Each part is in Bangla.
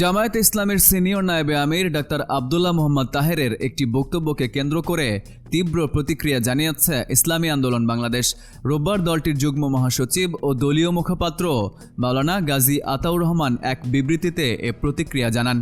জামায়াত ইসলামের সিনিয়র নায়েবে আমির ডাক্তার আবদুল্লাহ মোহাম্মদ তাহেরের একটি বক্তব্যকে কেন্দ্র করে তীব্র প্রতিক্রিয়া জানিয়েছে ইসলামী আন্দোলন বাংলাদেশ। রোববার দলটির যুগ্ম মহাসচিব ও দলীয় মুখপাত্র মাওলানা গাজী আতাউর রহমান এক বিবৃতিতে এ প্রতিক্রিয়া জানান।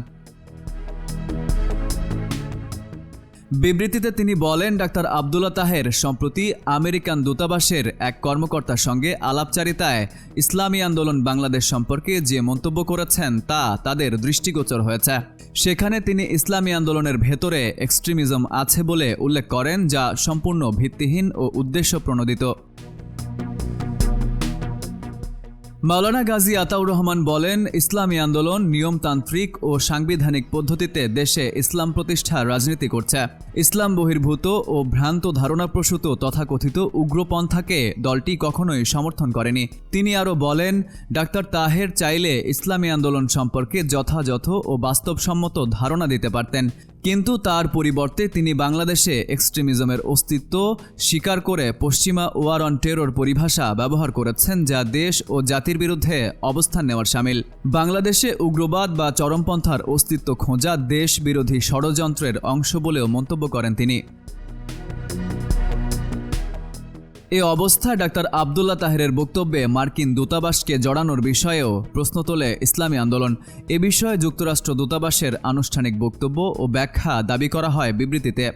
বিবৃতিতে তিনি বলেন, ডাক্তার আবদুল্লা তাহের সম্প্রতি আমেরিকান দূতাবাসের এক কর্মকর্তার সঙ্গে আলাপচারিতায় ইসলামী আন্দোলন বাংলাদেশ সম্পর্কে যে মন্তব্য করেছেন তা তাদের দৃষ্টিগোচর হয়েছে। সেখানে তিনি ইসলামী আন্দোলনের ভেতরে এক্সট্রিমিজম আছে বলে উল্লেখ করেন, যা সম্পূর্ণ ভিত্তিহীন ও উদ্দেশ্য প্রণোদিত মাওলানা গাজী আতাউর রহমান বলেন, ইসলামী আন্দোলন নিয়মতান্ত্রিক ও সাংবিধানিক পদ্ধতিতে দেশে ইসলাম প্রতিষ্ঠার রাজনীতি করছে। ইসলাম বহির্ভূত ও ভ্রান্ত ধারণাপ্রসূত তথাকথিত উগ্রপন্থাকে দলটি কখনোই সমর্থন করেনি। তিনি আরও বলেন, ডাক্তার তাহের চাইলে ইসলামী আন্দোলন সম্পর্কে যথাযথ ও বাস্তবসম্মত ধারণা দিতে পারতেন। কিন্তু তার পরিবর্তে তিনি বাংলাদেশে এক্সট্রিমিজমের অস্তিত্ব স্বীকার করে পশ্চিমা ওয়ার অন টেরর পরিভাষা ব্যবহার করেছেন যা দেশ ও জাতির বিরুদ্ধে অবস্থান নেওয়ার সামিল। বাংলাদেশে উগ্রবাদ বা চরমপন্থার অস্তিত্ব খোঁজা দেশ বিরোধী ষড়যন্ত্রের অংশ বলেও মন্তব্য করেন তিনি। এ অবস্থায় ডাক্তার আবদুল্লাহ তাহেরের বক্তব্যে মার্কিন দূতাবাসকে জড়ানোর বিষয়েও প্রশ্ন তোলে ইসলামী আন্দোলন। এ বিষয়ে যুক্তরাষ্ট্র দূতাবাসের আনুষ্ঠানিক বক্তব্য ও ব্যাখ্যা দাবি করা হয় বিবৃতিতে।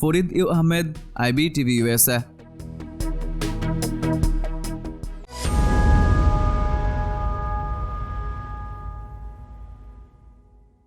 Farid U Ahmed, IB TV USA